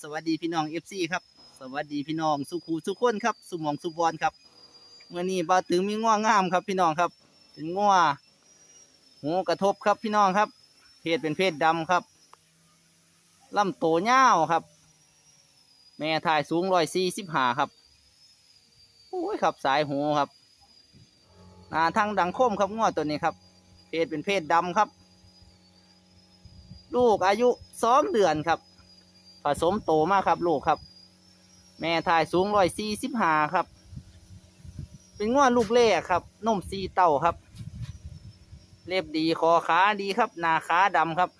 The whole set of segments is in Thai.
สวัสดีพี่น้องเอฟซีครับ สวัสดีพี่น้องสุขูสุขคนครับ สุมองสุบอลครับเมื่อนี้บาตึงมีง้องามครับพี่น้องครับ เป็นง้อหูกระทบครับพี่น้องครับ เพศเป็นเพศดำครับลำโตเงาครับ แม่ถ่ายสูงร้อยสี่สิบห้าครับโอ้ยครับสายหูครับหนาทางดังคมครับง้อตัวนี้ครับ เพศเป็นเพศดำครับ ลูกอายุสองเดือนครับ ผสมโตมากครับลูกครับ แม่ถ่ายสูงร้อยสี่สิบห้าครับ เป็นง้อลูกเล่ครับนมซีเต้าครับ เล็บดีคอขาดีครับหนาขาดำครับ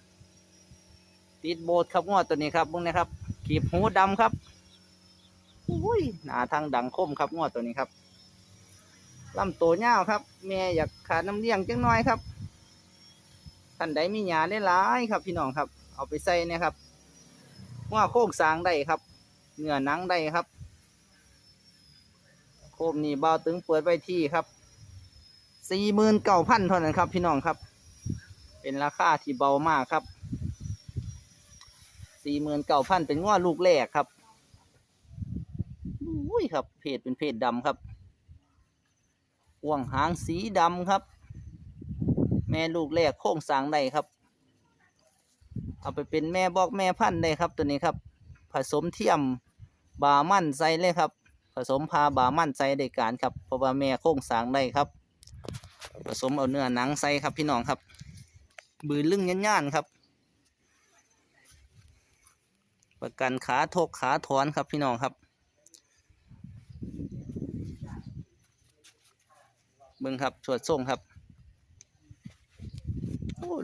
ติดโบสครับง้อตัวนี้ครับพวกนี้ครับขีบหูดำครับอุ้ยหนาทางดังคมครับง้อตัวนี้ครับลำโตเงาวครับ แม่อยากขาดน้ำเลี้ยงจังน้อยครับท่านใดมีหยาได้หลายครับ พี่น้องครับ เอาไปใส่เนะครับ ว่าโค้งสางได้ครับเนื้อหนังได้ครับ โคมนี่เบาตึงเปิดไว้ที่ครับสี่หมื่นเก้าพันเท่านั้นครับ พี่น้องครับ เป็นราคาที่เบามากครับสี่หมื่นเก้าพันเป็นง้อลูกแรกครับอุ้ยครับ เพศเป็นเพศดำครับห่วงหางสีดำครับ แม่ลูกแรกโค้งสางได้ครับ เอาไปเป็นแม่บอกแม่พันธุ์ได้ครับตัวนี้ครับ ผสมเทียมบามั่นใส่เลยครับ ผสมพาบามั่นใส่ได้การครับเพราะว่าแม่โค้งสางได้ครับ ผสมเอาเนื้อหนังใส่ครับพี่น้องครับ บือลึงย่านๆครับ ประกันขาทกขาถอนครับพี่น้องครับเบิ่งครับสวดส่งครับ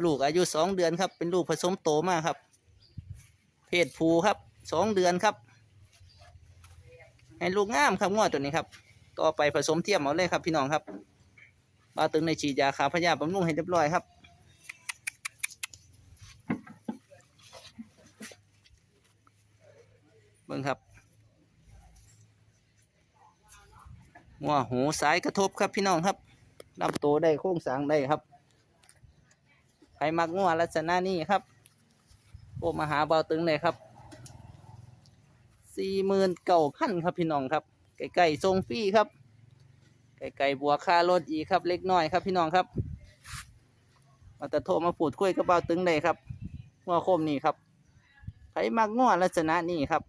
ลูกอายุสองเดือนครับ เป็นลูกผสมโตมากครับ เพศผูครับสองเดือนครับ ให้ลูกงามครับงอตัวนี้ครับ ต่อไปผสมเทียมเอาเลยครับ พี่น้องครับบาตึงในฉีดยาขาพยาบำรุงให้เรียบร้อยครับเบิ่งครับหัวหูสายกระทบครับพี่น้องครับลำตัวได้โค้งสางได้ครับ ใครมักงัวลักษณะนี้ครับโอ้มาหาเบาตึงเลยครับสี่หมื่นเก่าพันครับพี่น้องครับไก่ไก่ทรงฟรีครับไก่ไก่บัวค่ารถอีกครับ เล็กน้อยครับพี่น้องครับมาแต่โทรมาพูดคุยกับเบาตึงเลยครับงัวโคมนี่ครับใครมักงัวลักษณะนี้ครับ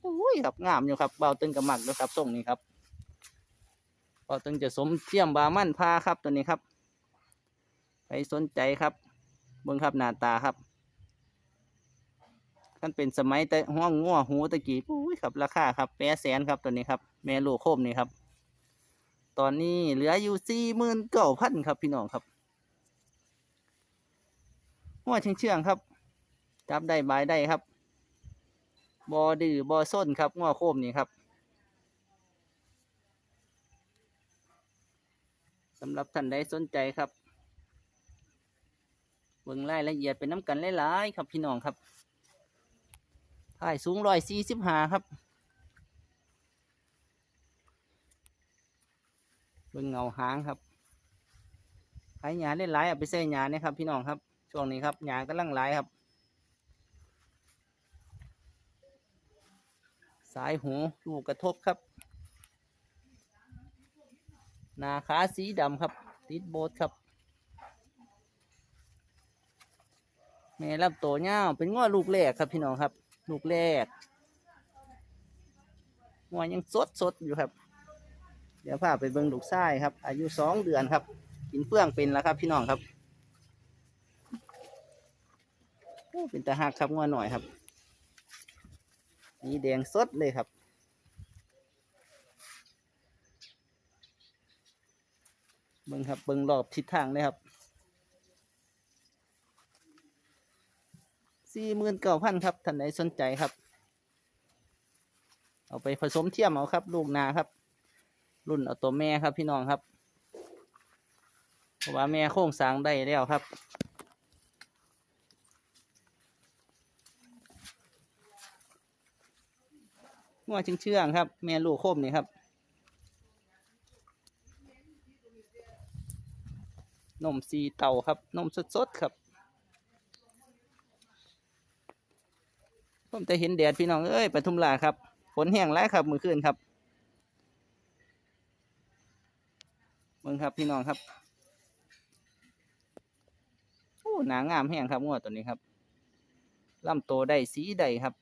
โอ้ยครับงามอยู่ครับเบาตึงกับมักด้วยครับทรงนี้ครับเบาตึงจะสมเทียมบามั่นพาครับตัวนี้ครับ รสนใจครับเบิ่งครับหน้าตาครับกันเป็นสมัยแต่ห้องงัวหูตะกี้ปุ้ยครับราคาครับแปดแสนครับตัวนี้ครับ แม่ลูกโคมนี่ครับ ตอนนี้เหลืออยู่สี่หมื่นเก้าพันครับพี่น้องครับงัวเชื่องเชื่องๆครับ จับได้บายได้ครับ บอดื้อบอส้นครับงัวโคมนี่ครับสำหรับท่านใดสนใจครับ เบิ่งรายละเอียดเป็นน้ำกันหลายๆครับพี่น้องครับถ่ายสูงร้อยสี่สิบห้าครับ เบิ่งเงาหางครับขายหยาได้หลายเอาไปใส่หยาเนี่ยครับพี่น้องครับ ช่วงนี้ครับหยากำลังหลายครับ สายหูลูกกระทบครับ นาขาสีดำครับ ติดโบสครับ แม่รับตัวเงาเป็นง้อลูกแรกครับพี่น้องครับ ลูกแรกง้อยังสดสดอยู่ครับ เดี๋ยวพาไปเบิ่งลูกไส้ครับ อายุสองเดือนครับ กินเฟื่องเป็นแล้วครับ พี่น้องครับเป็นตาหักครับง้อหน่อยครับนี่แดงสดเลยครับเบิ่งครับเบิ่งรอบทิศทางเลยครับ สี่หมื่นเก้าพันครับท่านใดสนใจครับ เอาไปผสมเทียมเอาครับ ลูกนาครับ รุ่นเอาตัวแม่ครับพี่น้องครับเพราะว่าแม่โค้งสางได้แล้วครับงัวเชื่องครับ แม่ลูกโคมนี่ครับนมซีเต่าครับนมสดๆครับ ผมจะเห็นแดดพี่น้องเอ้ยปทุมราครับฝนแห้งแล้วครับมือคืนครับเบิ่งครับพี่น้องครับโอ้หนางามแห้งครับงวดตัวนี้ครับลำโตได้สีใดครับ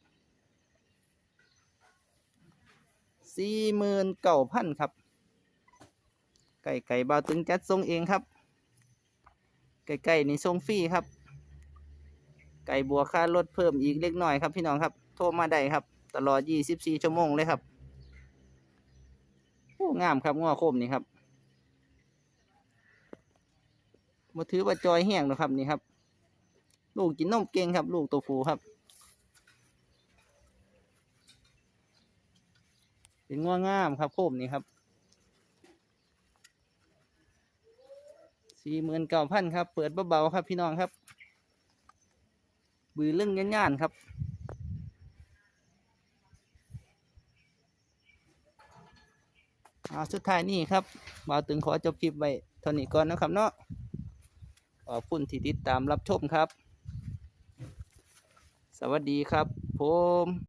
สี่หมื่นเก้าพันครับ ไก่ไก่บาตึงจัดทรงเองครับ ไก่ไก่นี่ทรงฟรีครับ ไก่บัวค่ารถเพิ่มอีกเล็กน้อยครับพี่น้องครับ โทรมาได้ครับ ตลอด 24 ชั่วโมงเลยครับโอ้งามครับง้อโคมนี่ครับมาถือว่าจอยแห้งนะครับนี่ครับ ลูกกินนมเก่งครับ ลูกตัวฟูครับ เป็นง้องามครับโคมนี่ครับสี่หมื่นเก้าพันครับ เปิดเบาๆครับพี่น้องครับ บือเรื่องย่านๆครับอาสุดท้ายนี่ครับมาถึงขอจบคลิปไว้เท่านี้ก่อนนะครับเนาะขอบคุณที่ติดตามรับชมครับ สวัสดีครับผม